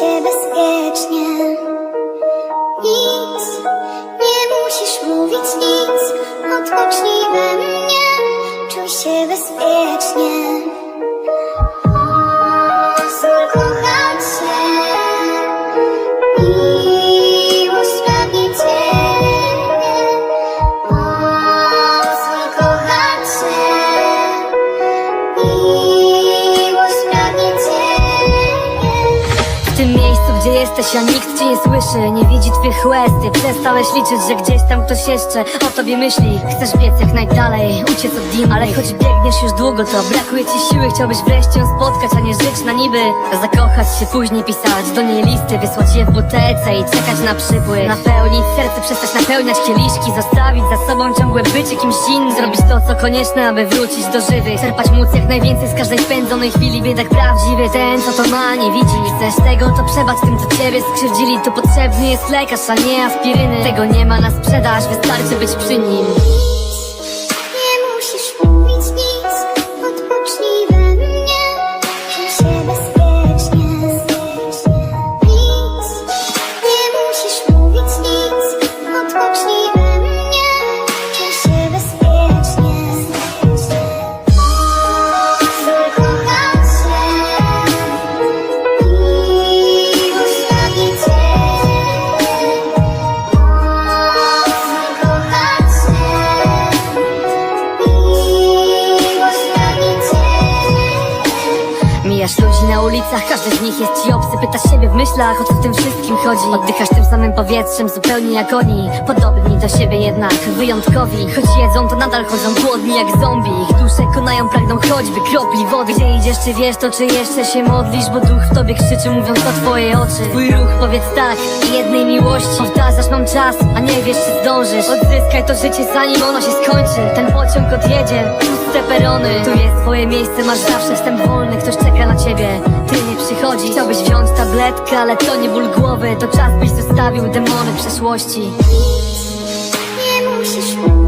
się bezpiecznie. Nic, nie musisz mówić nic, tym miejscu, gdzie jesteś, a nikt cię nie słyszy Nie widzi twych łez, ty przestałeś liczyć, że gdzieś tam ktoś jeszcze o tobie myśli. Chcesz biec jak najdalej, uciec od innych Ale choć biegniesz już długo, to brakuje ci siły. Chciałbyś wreszcie ją spotkać, a nie żyć na niby. Zakochać się, później pisać do niej listy Wysłać je w butelce i czekać na przypływ. Napełnić serce, przestać napełniać kieliszki. Zostawić za sobą ciągłe bycie kimś innym. Zrobić to, co konieczne, aby wrócić do żywych. Czerpać móc jak najwięcej z każdej spędzonej chwili. Biedak prawdziwy, ten co to ma, nie widzi Chcesz tego, to przebacz tym, co ciebie skrzywdzili. Tu potrzebny jest lekarz, a nie aspiryny. Tego nie ma na sprzedaż, wystarczy być przy nim Mijasz ludzi na ulicach, każdy z nich jest ci obcy. Pytasz siebie w myślach, o co w tym wszystkim chodzi. Oddychasz tym samym powietrzem, zupełnie jak oni. Podobni do siebie jednak, wyjątkowi. Choć jedzą, to nadal chodzą głodni jak zombie. Ich dusze konają, pragną choćby kropli wody. Gdzie idziesz, czy wiesz to, czy jeszcze się modlisz? Bo duch w tobie krzyczy, mówiąc o twoje oczy. Twój ruch, powiedz tak, jednej miłości. Powtarzasz, mam czas, a nie wiesz, czy zdążysz. Odzyskaj to życie, zanim ono się skończy. Ten pociąg odjedzie, zagubiony Tu jest twoje miejsce, masz zawsze wstęp wolny. Ktoś czeka na ciebie, ty nie przychodzi Chciałbyś wziąć tabletkę, ale to nie ból głowy. To czas byś zostawił demony przeszłości. Nic nie musisz mówić.